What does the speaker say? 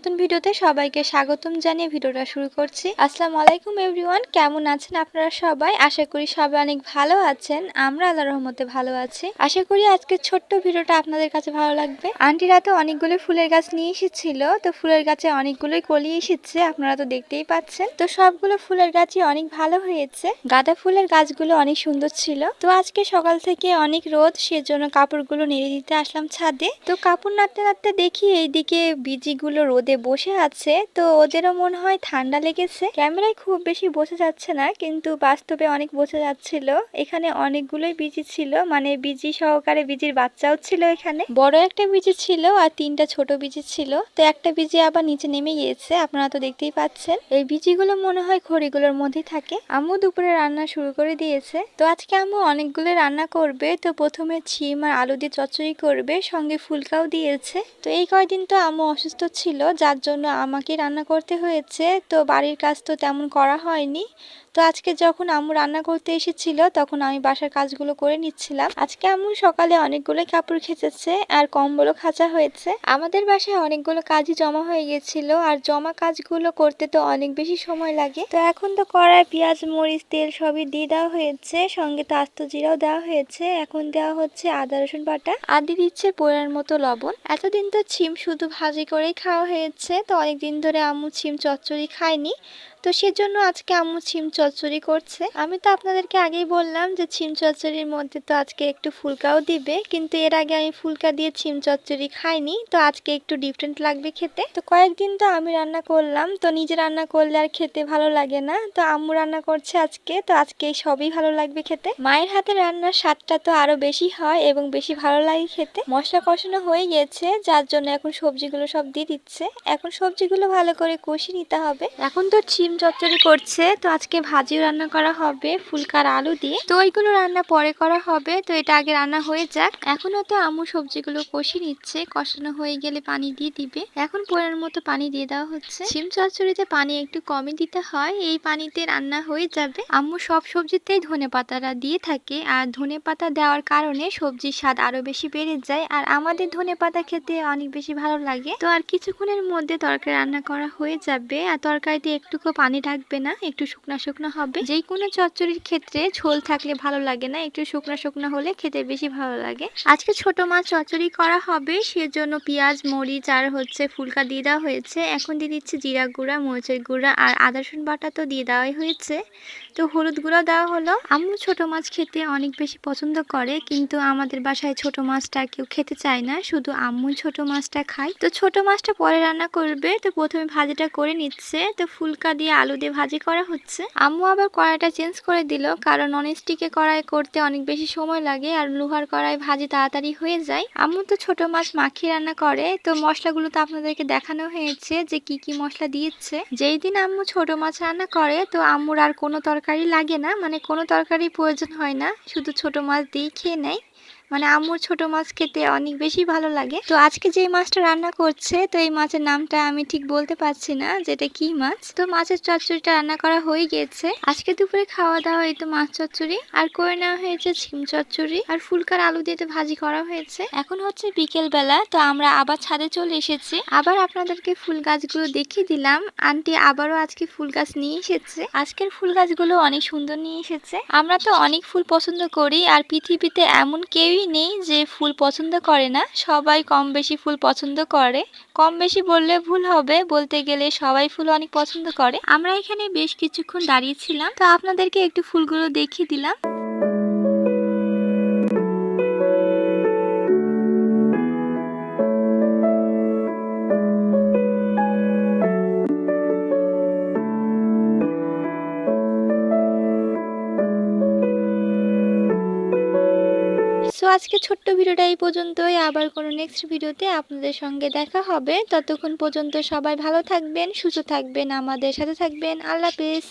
নতুন ভিডিওতে সবাইকে স্বাগতম জানিয়ে ভিডিওটা শুরু করছি। আসসালামু আলাইকুম এভরিওয়ান, কেমন আছেন আপনারা সবাই? আশা করি সবাই অনেক ভালো আছেন। আমরা আল্লাহ রহমতে ভালো আছি। আশা করি আজকে ছোট্ট ভিডিওটা আপনাদের কাছে ভালো লাগবে। আন্টিরা তো অনেকগুলো ফুলের গাছ নিয়ে এসেছিল, তো ফুলের গাছে অনেকগুলোই কলি এসেছে, আপনারা তো দেখতেই পাচ্ছেন। তো সবগুলো ফুলের গাছই অনেক ভালো হয়েছে। গাঁদা ফুলের গাছগুলো অনেক সুন্দর ছিল। তো আজকে সকাল থেকে অনেক রোদ, সেজন্য কাপড়গুলো নেড়ে দিতে আসলাম ছাদে। তো কাপড় নাড়তে নাড়তে দেখি এইদিকে বিজিগুলো রোদে বসে আছে, তো ওদেরও মনে হয় ঠান্ডা লেগেছে। ক্যামেরায় খুব বেশি বোঝা যাচ্ছে না, কিন্তু বাস্তবে অনেক বোঝা যাচ্ছিল। এখানে অনেকগুলোই বিজি ছিল মানে বিজি সহকারে বিজির বাচ্চাও ছিল এখানে। বড় একটা বিজি ছিল আর তিনটা ছোট বিজি ছিল। তো একটা বিজি আবার নিচে নেমে গিয়েছে, আপনারা তো দেখতেই পাচ্ছেন। এই বিজিগুলো মনে হয় খড়িগুলোর মধ্যেই থাকে। আম্মু দুপুরে রান্না শুরু করে দিয়েছে। তো আজকে আম্মু অনেকগুলো রান্না করবে, তো প্রথমে ছিম আর আলু দিয়ে চচ্চড়ি করবে, সঙ্গে ফুলকাও দিয়েছে। তো এই কয়দিন তো আম্মু অসুস্থ ছিল যার জন্য আমাকে রান্না করতে হয়েছে তো বাড়ির কাজ তো তেমন করা হয়নি। তো আজকে যখন আম্মু রান্না করতে এসেছিল, তখন আমি বাসার কাজগুলো করে নিচ্ছিলাম। আজকে আম্মু সকালে অনেকগুলো কাপড় খেঁচেছে আর কম্বলও খাঁচা হয়েছে। আমাদের বাসায় অনেকগুলো কাজই জমা হয়ে গেছিল আর জমা কাজগুলো করতে তো অনেক বেশি সময় লাগে। তো এখন তো কড়াই, পেঁয়াজ, মরিচ, তেল সবই দিয়ে দেওয়া হয়েছে। সঙ্গে তো আস্ত জিরাও দেওয়া হয়েছে। এখন দেওয়া হচ্ছে আদা, রসুন বাটা আর দিয়ে দিচ্ছে পোড়ার মতো লবণ। এতদিন তো ছিম শুধু ভাজি করেই খাওয়া হয়েছে। তো অনেকদিন ধরে আম্মু ছিম চচ্চড়ি খায়নি। তো সেজন্য আজকে আম্মু ছিম চচ্চড়ি করছে। আমি তো আপনাদেরকে আগেই বললাম যে ছিম চচ্চড়ির মধ্যে তো আজকে একটু ফুলকাও দিবে। কিন্তু এর আগে আমি ফুলকা দিয়ে ছিম চচ্চড়ি খাইনি। তো আজকে একটু ডিফারেন্ট লাগবে খেতে। তো কয়েকদিন তো আমি রান্না করলাম। তো নিজে রান্না করলে আর খেতে ভালো লাগে না। তো আম্মু রান্না করছে আজকে। তো আজকে সবই ভালো লাগবে খেতে। মায়ের হাতে রান্নার স্বাদটা তো আরও বেশি হয় এবং বেশি ভালো লাগে খেতে। মশলা কষানো হয়ে গেছে, যার জন্য এখন সবজিগুলো সব দিয়ে দিচ্ছে। এখন সবজিগুলো ভালো করে কষিয়ে নিতে হবে। এখন তো ছিম চচ্চড়ি করছে। তো আজকে ভাজিও রান্না করা হবে ফুলকার আলু দিয়ে। তো ওইগুলো রান্না পরে করা হবে, তো এটা আগে রান্না হয়ে যাক। এখনও তো আম্মু সবজিগুলো কষিয়ে নিচ্ছে, কষানো হয়ে গেলে পানি দিয়ে দিবে। এখন পরের মতো পানি দিয়ে দেওয়া হচ্ছে। ছিম চচ্চড়িতে পানি একটু কমই দিতে হয়, এই পানিতে রান্না হয়ে যাবে। আম্মু সব সবজিতেই ধনে পাতাটা দিয়ে থাকে, আর ধনে পাতা দেওয়ার কারণে সবজির স্বাদ আরও বেশি বেড়ে যায়, আর আমাদের ধনে পাতা খেতে অনেক বেশি ভালো লাগে। তো আর কিছুক্ষণের মধ্যে তরকারি রান্না করা হয়ে যাবে, আর তরকারিতে একটুকু পানি থাকবে না, একটু শুকনা শুকনা হবে। যে কোনো চচ্চড়ির ক্ষেত্রে ঝোল থাকলে ভালো লাগে না। একটু শুকনো শুকনো হলে খেতে বেশি ভালো লাগে। আজকে ছোট মাছ চচ্চড়ি করা হবে। সেজন্য পেঁয়াজ, মরিচ আর হচ্ছে ফুলকা দিয়ে দেওয়া হয়েছে। এখন দিয়ে দিচ্ছে জিরা গুঁড়া, মরিচের গুঁড়া আর আদা রসুন বাটা তো দিয়ে দেওয়াই হয়েছে। তো হলুদ গুঁড়া দেওয়া হলো। আম্মু ছোট মাছ খেতে অনেক বেশি পছন্দ করে, কিন্তু আমাদের বাসায় ছোট মাছটা কেউ খেতে চায় না। শুধু আম্মু ছোট মাছটা খায়। তো ছোট মাছটা পরে রান্না করবে। তো প্রথমে ভাজিটা করে নিচ্ছে। তো ফুলকা দিয়ে আলু দিয়ে ভাজি করা হচ্ছে। আম্মু আবার কড়াইটা চেঞ্জ করে দিল, কারণ ননস্টিকে কড়াই করতে অনেক বেশি সময় লাগে আর লোহার কড়াই ভাজি তাড়াতাড়ি হয়ে যায়। আম্মু তো ছোট মাছ মাখিয়ে রান্না করে, তো মশলাগুলো তো আপনাদেরকে দেখানো হয়েছে যে কি কি মশলা দিয়েছে। যেই দিন আম্মু ছোট মাছ রান্না করে, তো আম্মুর আর কোনো তরকারি লাগে না মানে কোনো তরকারি প্রয়োজন হয় না, শুধু ছোট মাছ দিয়েই খেয়ে নেয়। মানে আম্মুর ছোট মাছ খেতে অনেক বেশি ভালো লাগে। তো আজকে যে মাছটা রান্না করছে, তো এই মাছের নামটা আমি ঠিক বলতে পারছি না যেটা কি মাছ। তো মাছের চচ্চড়িটা রান্না করা হয়ে গিয়েছে। আজকে দুপুরে খাওয়া দাওয়া এই তো মাছ চচ্চড়ি। আর করে নেওয়া হয়েছে ছিম চচ্চড়ি। আর ফুলকার আলু দিয়ে তো ভাজি করা হয়েছে। এখন হচ্ছে বিকেল বেলা তো আমরা আবার ছাদে চলে এসেছি। আবার আপনাদেরকে ফুল গাছগুলো দেখিয়ে দিলাম। আন্টি আবারও আজকে ফুল গাছ নিয়ে এসেছে। আজকের ফুল গাছগুলো অনেক সুন্দর নিয়ে এসেছে। আমরা তো অনেক ফুল পছন্দ করি, আর পৃথিবীতে এমন কেউই নেই যে ফুল পছন্দ করে না। সবাই কম বেশি ফুল পছন্দ করে। কম বেশি বললে ভুল হবে, বলতে গেলে সবাই ফুল অনেক পছন্দ করে। আমরা এখানে বেশ কিছুক্ষণ দাঁড়িয়েছিলাম তো আপনাদেরকে একটু ফুলগুলো দেখিয়ে দিলাম। সো আজকে ছোট্ট ভিডিওটা এই পর্যন্তই। আবার কোনো নেক্সট ভিডিওতে আপনাদের সঙ্গে দেখা হবে। ততক্ষণ পর্যন্ত সবাই ভালো থাকবেন, সুস্থ থাকবেন, আমাদের সাথে থাকবেন। আল্লাহ হাফেজ।